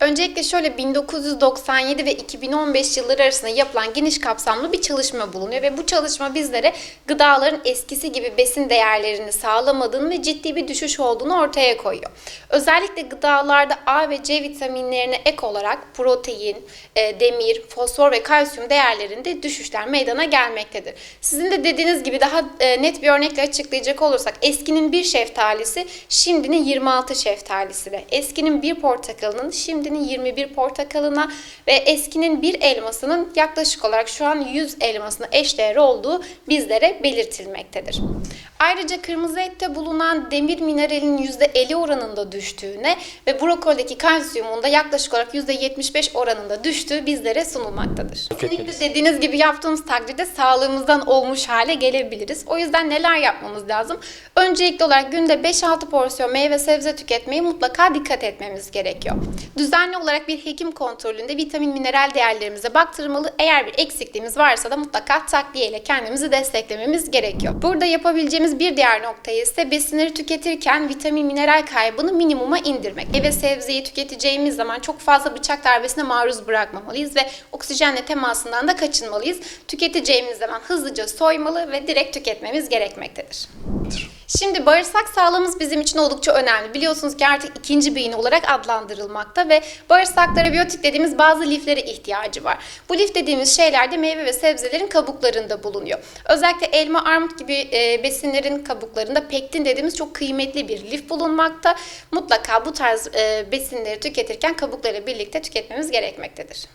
Öncelikle şöyle 1997 ve 2015 yılları arasında yapılan geniş kapsamlı bir çalışma bulunuyor ve bu çalışma bizlere gıdaların eskisi gibi besin değerlerini sağlamadığını ve ciddi bir düşüş olduğunu ortaya koyuyor. Özellikle gıdalarda A ve C vitaminlerine ek olarak protein, e, demir, fosfor ve kalsiyum değerlerinde düşüşler meydana gelmektedir. Sizin de dediğiniz gibi daha e, net bir örnekle açıklayacak olursak eskinin bir şeftalisi şimdinin 26 şeftalisiyle, eskinin bir portakalının şimdinin 21 portakalına ve eskinin bir elmasının yaklaşık olarak şu an 100 elmasına eşdeğer olduğu bizlere belirtilmektedir. Ayrıca kırmızı ette bulunan demir mineralinin %50 oranında düştüğüne ve brokolideki kalsiyumun da yaklaşık olarak %75 oranında düştüğü bizlere sunulmaktadır. Kesinlikle dediğiniz gibi yaptığımız takdirde sağlığımızdan olmuş hale gelebiliriz. O yüzden neler yapmamız lazım? Öncelikli olarak günde 5-6 porsiyon meyve sebze tüketmeye mutlaka dikkat etmemiz gerekiyor. Düzenli olarak bir hekim kontrolünde vitamin mineral değerlerimize baktırmalı. Eğer bir eksikliğimiz varsa da mutlaka takviye ile kendimizi desteklememiz gerekiyor. Burada yapabileceğimiz bir diğer nokta ise besinleri tüketirken vitamin mineral kaybını minimuma indirmek. Meyve sebzeyi tüketeceğimiz zaman çok fazla bıçak darbesine maruz bırakmamalıyız ve oksijenle temasından da kaçınmalıyız. Tüketeceğimiz zaman hızlıca soymalı ve direkt tüketmemiz gerekmektedir. Şimdi bağırsak sağlığımız bizim için oldukça önemli. Biliyorsunuz ki artık ikinci beyin olarak adlandırılmakta ve bağırsaklara biyotik dediğimiz bazı liflere ihtiyacı var. Bu lif dediğimiz şeyler de meyve ve sebzelerin kabuklarında bulunuyor. Özellikle elma, armut gibi e, besinlerin kabuklarında pektin dediğimiz çok kıymetli bir lif bulunmakta. Mutlaka bu tarz e, besinleri tüketirken kabukları birlikte tüketmemiz gerekmektedir.